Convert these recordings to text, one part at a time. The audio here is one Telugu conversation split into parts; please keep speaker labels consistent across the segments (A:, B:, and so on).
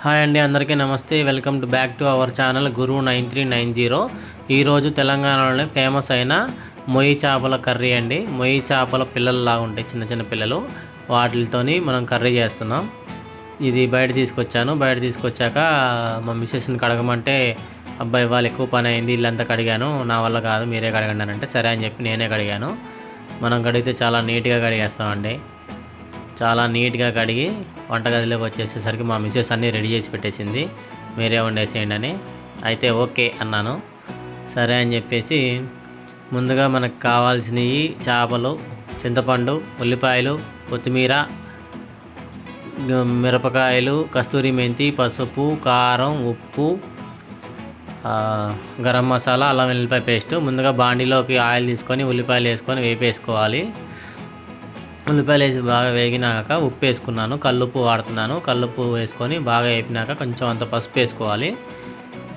A: హాయ్ అండి అందరికీ నమస్తే. Welcome to back to our channel గురువు నైన్ త్రీ నైన్ జీరో. ఈరోజు తెలంగాణలోనే ఫేమస్ అయిన మొయ్యి చేపల కర్రీ అండి. మొయ్యి చేపల పిల్లల్లాగా ఉంటాయి చిన్న చిన్న పిల్లలు. వాటితోని మనం కర్రీ చేస్తున్నాం. ఇది బయట తీసుకొచ్చాను. బయట తీసుకొచ్చాక మా మిస్సెస్ని కడగమంటే అబ్బాయి వాళ్ళు ఎక్కువ పని అయింది ఇల్లంతా కడిగాను. నా వల్ల కాదు మీరే కడగండి అంటే సరే అని చెప్పి నేనే కడిగాను. మనం కడిగితే చాలా నీట్గా కడిగేస్తామండి. చాలా నీట్గా కడిగి వంటగదిలోకి వచ్చేసేసరికి మా మిస్సెస్ అన్నీ రెడీ చేసి పెట్టేసింది. మీరే వండేసేయండి అని అయితే ఓకే అన్నాను. సరే అని చెప్పేసి ముందుగా మనకు కావాల్సినవి చేపలు చింతపండు ఉల్లిపాయలు కొత్తిమీర మిరపకాయలు కస్తూరి మెంతి పసుపు కారం ఉప్పు గరం మసాలా అల్లం వెల్లిపాయ పేస్ట్. ముందుగా బాండీలోకి ఆయిల్ తీసుకొని ఉల్లిపాయలు వేసుకొని వేపేసుకోవాలి. ఉల్లిపాయలు వేసి బాగా వేగినాక ఉప్పు వేసుకున్నాను కల్లుప్పు వాడుతున్నాను. కల్లుప్పు వేసుకొని బాగా వేపినాక కొంచెం అంత పసుపు వేసుకోవాలి.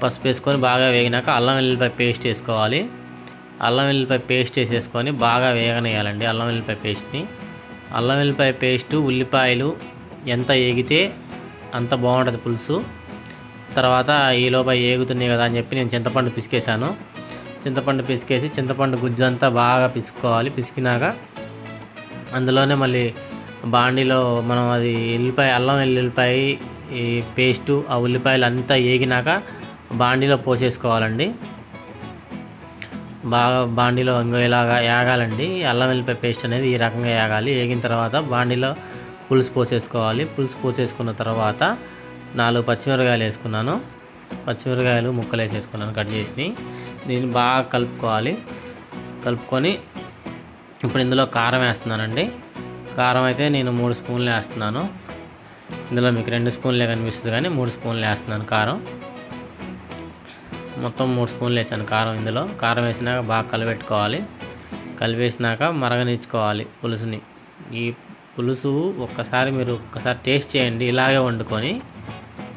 A: పసుపు వేసుకొని బాగా వేగినాక అల్లం వెల్లిపాయ పేస్ట్ వేసుకోవాలి. అల్లం వెల్లిపాయ పేస్ట్ వేసేసుకొని బాగా వేగనేయాలండి అల్లం వెల్లిపాయ పేస్ట్ని. అల్లం వెల్లిపాయ పేస్టు ఉల్లిపాయలు ఎంత వేగితే అంత బాగుంటుంది పులుసు. తర్వాత ఈలోప ఏగుతున్నాయి కదా అని చెప్పి నేను చింతపండు పిసికేసాను చింతపండు పిసికేసి చింతపండు గుజ్జు అంతా బాగా పిసుకోవాలి. పిసికినాక అందులోనే మళ్ళీ బాండీలో మనం అది ఎల్లిపాయ అల్లం వెల్లుల్లిపాయ ఈ పేస్టు ఆ ఉల్లిపాయలు అంతా ఏగినాక బాండీలో పోసేసుకోవాలండి. బాగా బాండీలో ఇంకో ఇలాగా యాగాలండి. అల్లం వెల్లిపాయ పేస్ట్ అనేది ఈ రకంగా ఏగాలి ఏగిన తర్వాత బాండీలో పులుసు పోసేసుకోవాలి. పులుసు పోసేసుకున్న తర్వాత నాలుగు పచ్చిమిరకాయలు వేసుకున్నాను. పచ్చిమిరకాయలు ముక్కలు వేసేసుకున్నాను కట్ చేసి. దీన్ని బాగా కలుపుకోవాలి. కలుపుకొని ఇప్పుడు ఇందులో కారం వేస్తున్నానండి. కారం అయితే నేను మూడు స్పూన్లు వేస్తున్నాను. ఇందులో మీకు రెండు స్పూన్లే కనిపిస్తుంది కానీ మూడు స్పూన్లు వేస్తున్నాను కారం. మొత్తం మూడు స్పూన్లు వేసాను కారం ఇందులో. కారం వేసినాక బాగా కలిపెట్టుకోవాలి కలిపేసినాక మరగనిచ్చుకోవాలి పులుసుని. ఈ పులుసు ఒక్కసారి మీరు ఒక్కసారి టేస్ట్ చేయండి. ఇలాగే వండుకొని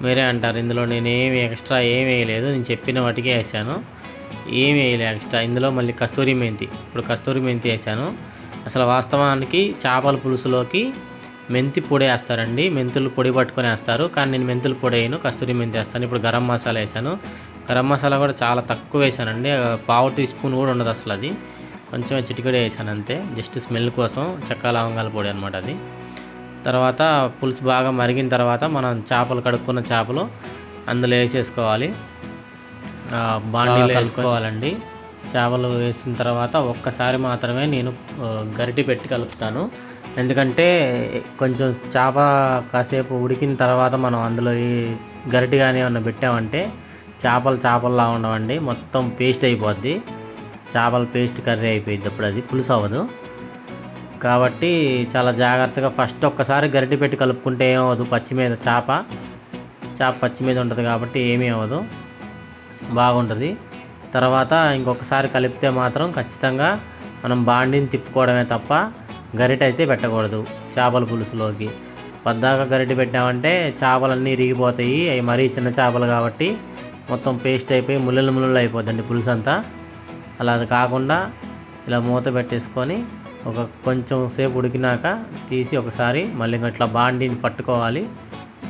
A: మీరే అంటారు. ఇందులో నేను ఏమి ఎక్స్ట్రా ఏమి వేయలేదు. నేను చెప్పిన వాటికే వేసాను. ఏమి వేయలేదు ఎక్స్ట్రా ఇందులో మళ్ళీ కస్తూరి మెంతి. ఇప్పుడు కస్తూరి మెంతి వేసాను అసలు వాస్తవానికి చేపల పులుసులోకి మెంతి పొడి వేస్తారండి. మెంతులు పొడి పట్టుకొని వేస్తారు. కానీ నేను మెంతులు పొడి వేయను కస్తూరి మెంతి వేస్తాను. ఇప్పుడు గరం మసాలా వేసాను గరం మసాలా కూడా చాలా తక్కువ వేసానండి పావు టీ స్పూన్ కూడా ఉండదు అసలు అది. కొంచెం చిటికడే వేసాను అంతే. జస్ట్ స్మెల్ కోసం చెక్క లవంగాల పొడి అనమాట అది. తర్వాత పులుసు బాగా మరిగిన తర్వాత మనం చేపలు కడుక్కున్న చేపలు అందులో వేసేసుకోవాలి. బాండీలో వేసుకోవాలండి చేపలు వేసిన తర్వాత ఒక్కసారి మాత్రమే నేను గరిటె పెట్టి కలుపుతాను. ఎందుకంటే కొంచెం చేప కాసేపు ఉడికిన తర్వాత మనం అందులో ఈ గరిటె కానీ ఏమన్నా పెట్టామంటే చేపలు చేపల్లా ఉండవండి. మొత్తం పేస్ట్ అయిపోద్ది. చేపల పేస్ట్ కర్రీ అయిపోయింది అప్పుడు అది పులుసు అవ్వదు. కాబట్టి చాలా జాగ్రత్తగా ఫస్ట్ ఒక్కసారి గరిటె పెట్టి కలుపుకుంటే ఏమవ్వదు పచ్చి మీద చేప. చేప పచ్చి మీద ఉంటుంది కాబట్టి ఏమీ అవ్వదు. బాగుంటుంది. తర్వాత ఇంకొకసారి కలిపితే మాత్రం ఖచ్చితంగా మనం బాండిని తిప్పుకోవడమే తప్ప గరిట అయితే పెట్టకూడదు చేపల పులుసులోకి. పద్దాక గరిటె పెట్టామంటే చేపలన్నీ ఇరిగిపోతాయి. అవి మరీ చిన్న చేపలు కాబట్టి మొత్తం పేస్ట్ అయిపోయి ముళ్ళలు ముళ్ళలు అయిపోద్దండి పులుసు అంతా అలా అది కాకుండా ఇలా మూత పెట్టేసుకొని ఒక కొంచెం సేపు ఉడికినాక తీసి ఒకసారి మళ్ళీ ఇట్లా బాండీని పట్టుకోవాలి.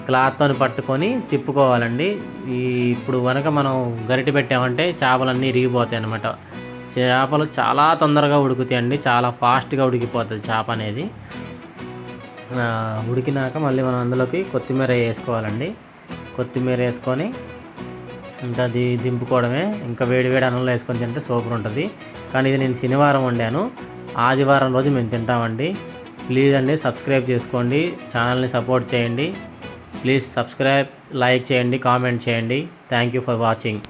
A: క్లాత్తో పట్టుకొని తిప్పుకోవాలండి. ఈ ఇప్పుడు కనుక మనం గరిటె పెట్టామంటే చేపలన్నీ ఇరిగిపోతాయి అన్నమాట. చేపలు చాలా తొందరగా ఉడుకుతాయండి. చాలా ఫాస్ట్గా ఉడికిపోతుంది చేప అనేది. ఉడికినాక మళ్ళీ మనం అందులోకి కొత్తిమీర వేసుకోవాలండి. కొత్తిమీర వేసుకొని ఇంకా ది దింపుకోవడమే. ఇంకా వేడి వేడి అన్నంలో వేసుకొని తింటే సూపర్ ఉంటుంది. కానీ ఇది నేను శనివారం వండాను. ఆదివారం రోజు మేము తింటామండి. ప్లీజ్ అండి సబ్స్క్రైబ్ చేసుకోండి. ఛానల్ని సపోర్ట్ చేయండి. ప్లీజ్ సబ్స్క్రైబ్ లైక్ చేయండి కామెంట్ చేయండి. Thank you for watching